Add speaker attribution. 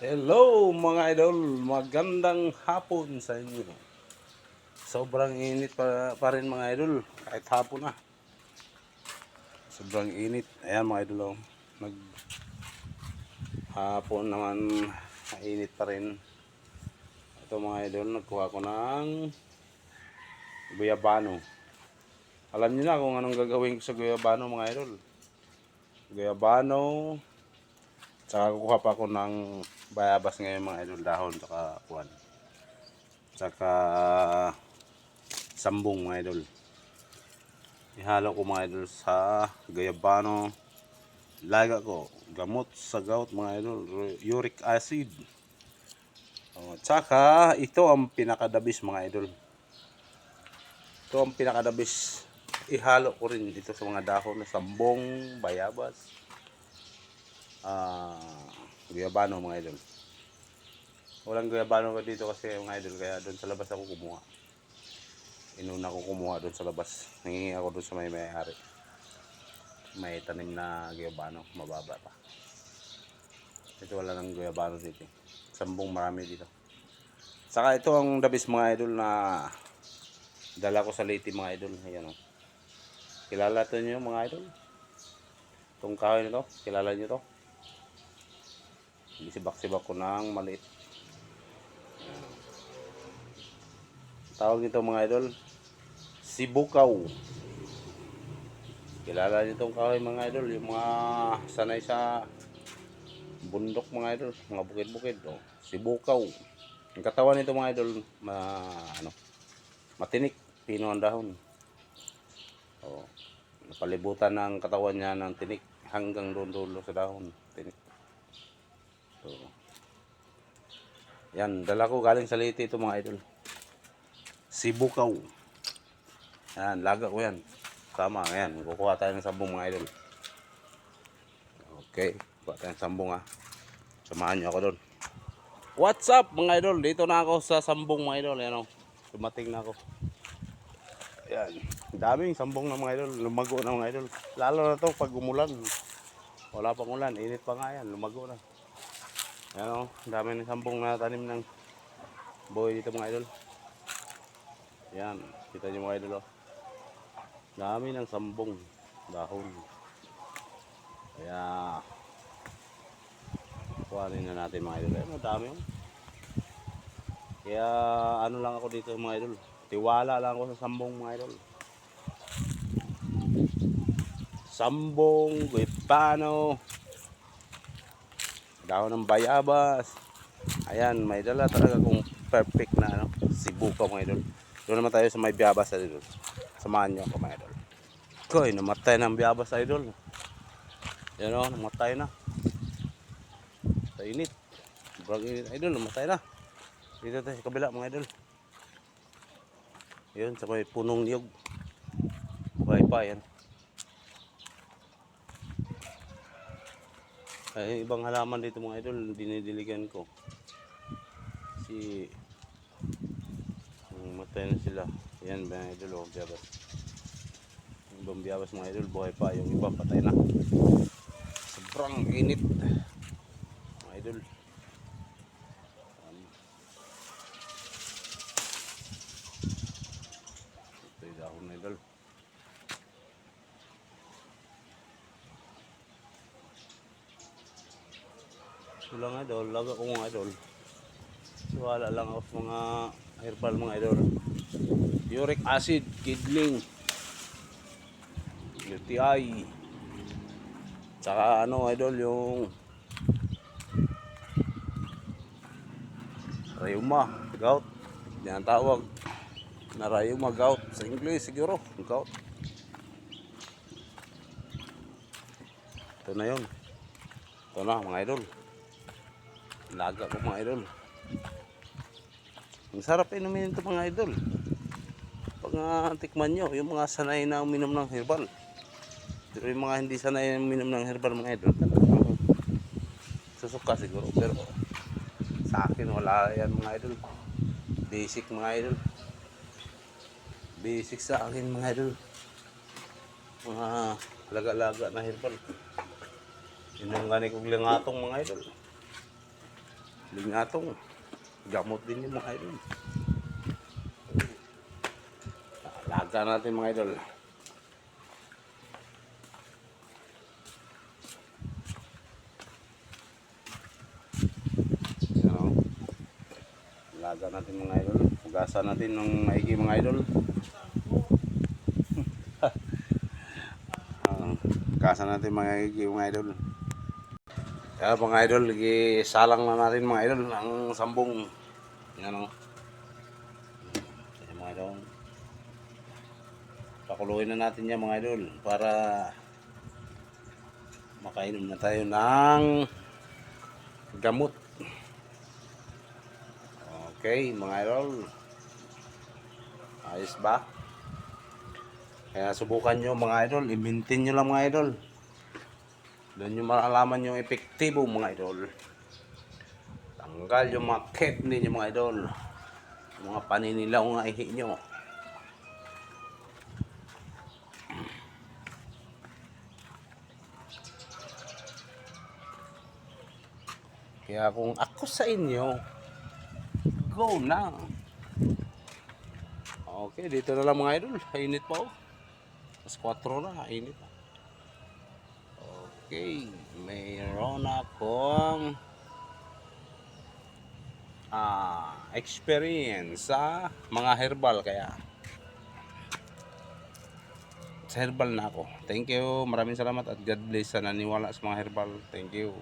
Speaker 1: Hello mga idol, magandang hapon sa inyo. Sobrang init pa, pa rin mga idol, kahit hapon na. Sobrang init. Ayan mga idol, oh. nag hapon naman mainit pa rin. Ito mga idol, nagkuha ko ng guyabano. Alam niyo na kung anong gagawin ko sa guyabano mga idol. Guyabano, Tsaka kukuha pa ako ng bayabas ngayon mga idol dahon tsaka kuwan. Tsaka sambong mga idol. Ihalo ko mga idol sa gayabano. Laga ko gamot sa gout mga idol, uric acid. Oh, tsaka ito ang pinakadabis mga idol. Ito ang pinakadabis. Ihalo ko rin dito sa mga dahon na sambong, bayabas ah guyabano mga idol. Walang guyabano ko dito kasi mga idol kaya doon sa labas ako kumuha. Inuna ko kumuha doon sa labas. Nangingi ako doon sa may may-ari. May tanim na guyabano, mababa pa. Ito wala nang guyabano dito. Sambong marami dito. Saka ito ang dabis mga idol na dala ko sa Leyte mga idol. Ayan o. Kilala to nyo mga idol? Itong kahoy nito, kilala nyo to? Sibak-sibak ko ng maliit. Tawag nito mga idol, sibukaw. Kilala nyo itong kahoy mga idol, yung mga sanay sa bundok mga idol, mga bukid-bukid. Oh. Sibukaw. Ang katawan nito mga idol, ma, ano, matinik, pino ang dahon. Oh. Napalibutan ng katawan niya ng tinik hanggang doon dulo sa dahon. Tinik. Yan, dala ko galing sa Leyte ito mga idol. Sibukaw. Yan, laga ko yan. Tama, yan. Kukuha tayo ng sambong mga idol. Okay, kukuha tayo ng sambong ha. Samahan niyo ako doon. What's up mga idol? Dito na ako sa sambong mga idol. Yan o. Dumating na ako. Yan. Daming sambong na mga idol. Lumago na mga idol. Lalo na to pag umulan. Wala pang ulan. Init pa nga yan. Lumago na. Yan o. Dami ng sambong na tanim ng boy dito mga idol. Yan. Kita niyo mga idol o. Dami ng sambong. Dahon. Kaya kuhanin na natin mga idol. Ayun, dami o. Kaya ano lang ako dito mga idol. Tiwala lang ako sa sambong mga idol. Sambong, guipano, dahon ng bayabas. Ayan, may dala talaga kung perfect na ano, sibuka mga idol. Doon naman tayo sa may bayabas idol. Samahan niyo ako mga idol. Koy, namatay na ang bayabas idol. Yan o, namatay na. Sa init. Sobrang init idol, namatay na. Dito tayo sa kabila mga idol. Yun, sa may punong niyog. Buhay pa yan. Ay, ibang halaman dito mga idol, dinidiligan ko. Si um, matay na sila. Yan mga idol, oh, biyabas. Yung ibang biyabas mga idol, buhay pa. Yung iba patay na. Sobrang init. Mga idol. Um, ito yung dahon na idol. Ito lang idol, laga ko mga idol. Wala lang sa mga herbal mga idol. Uric acid, kidling, UTI. Tsaka ano idol yung rheuma, gout. Yan tawag. Na rheuma gout sa English siguro, gout. Ito na yun. Ito na mga idol. Laga ko mga idol. Ang sarap inumin ito mga idol. Pag uh, tikman nyo, yung mga sanay na uminom ng herbal. Pero yung mga hindi sanay na uminom ng herbal mga idol, susuka siguro. Pero sa akin wala yan mga idol. Basic mga idol. Basic sa akin mga idol. Mga laga-laga na herbal. Yun ang gani kong lingatong mga idol. Lingatong. Gamot din yung mga idol. Alaga natin mga idol. Ano? Alaga natin mga idol. Hugasan natin ng maigi mga idol. Ah, Hugasan natin mga maigi mga idol. Kaya mga idol, isalang na natin mga idol ang sambong. Yan o. Yan mga idol. Pakuluin na natin yan mga idol para makainom na tayo ng gamot. Okay, mga idol. Ayos ba? Kaya subukan nyo mga idol, i-maintain nyo lang mga idol. Doon nyo malalaman yung epektibo mga idol. Tanggal yung mga kidney nyo mga idol. Yung mga paninilaw nga ihi nyo. Kaya kung ako sa inyo, go na. Okay, dito na lang mga idol. Init pa oh. Mas 4 na, init na. Okay, mayroon akong ah, experience sa mga herbal kaya sa herbal na ako. Thank you. Maraming salamat at God bless sa naniwala sa mga herbal. Thank you.